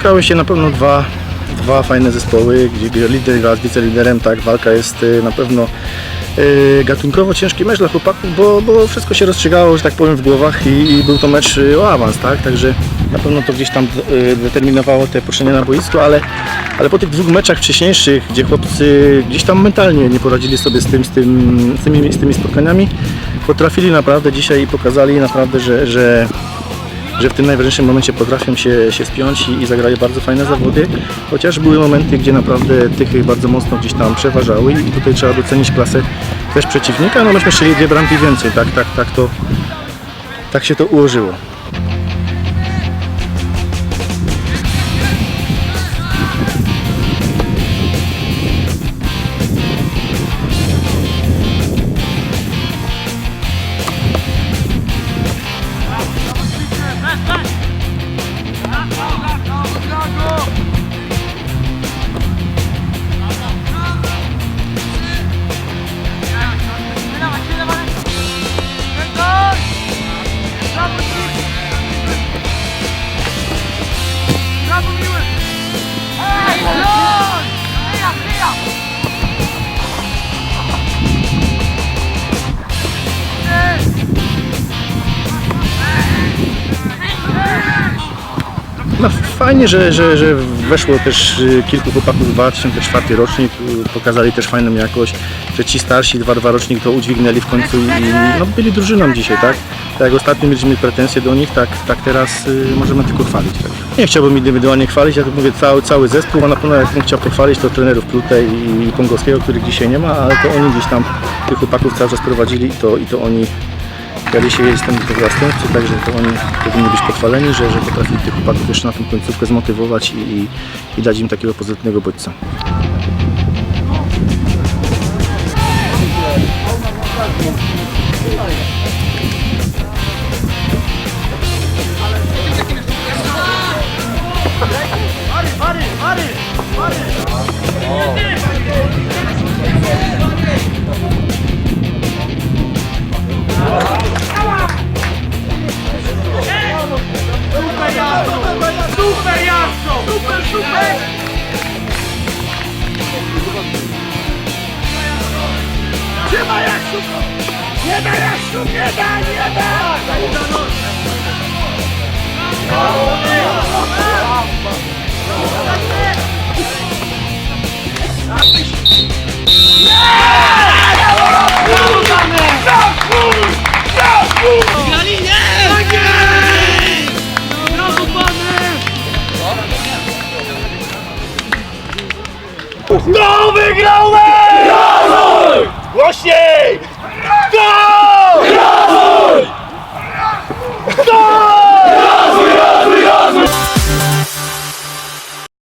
spotkały się na pewno dwa, dwa fajne zespoły, gdzie lider gra z wiceliderem, tak, walka jest y, na pewno y, gatunkowo ciężki mecz dla chłopaków, bo, bo wszystko się rozstrzygało, że tak powiem, w głowach i, i był to mecz y, o awans, tak, także na pewno to gdzieś tam determinowało te poruszenia na boisku, ale, ale po tych dwóch meczach wcześniejszych, gdzie chłopcy gdzieś tam mentalnie nie poradzili sobie z, tym, z, tym, z, tymi, z tymi spotkaniami, potrafili naprawdę dzisiaj i pokazali naprawdę, że, że że w tym najważniejszym momencie potrafią się, się spiąć i, i zagrali bardzo fajne zawody, chociaż były momenty, gdzie naprawdę tychy bardzo mocno gdzieś tam przeważały i tutaj trzeba docenić klasę też przeciwnika, no myśmy strzeli dwie bramki więcej, tak, tak, tak to, tak się to ułożyło. you No fajnie, że, że, że weszło też y, kilku chłopaków w 2004 rocznik, y, pokazali też fajną jakość, że ci starsi 2-2 rocznik to udźwignęli w końcu i no, byli drużyną dzisiaj, tak? Tak jak ostatnio mieliśmy pretensje do nich, tak, tak teraz y, możemy tylko chwalić. Tak? Nie chciałbym indywidualnie chwalić, ja tu mówię cały, cały zespół, a na pewno jak bym chciał pochwalić to trenerów Plutej i, i Pongowskiego, których dzisiaj nie ma, ale to oni gdzieś tam tych chłopaków cały czas prowadzili i to, i to oni ja dzisiaj jestem ich zastępcy, także to oni powinni być pochwaleni, że, że potrafili tych chłopaków jeszcze na tą końcówkę zmotywować i, i, i dać im takiego pozytywnego bodźca. Nie da Jasso! Nie da, nie da! Wygrali? Nie! Tak jest! Brawo, pany! No wygrałem! Głośniej!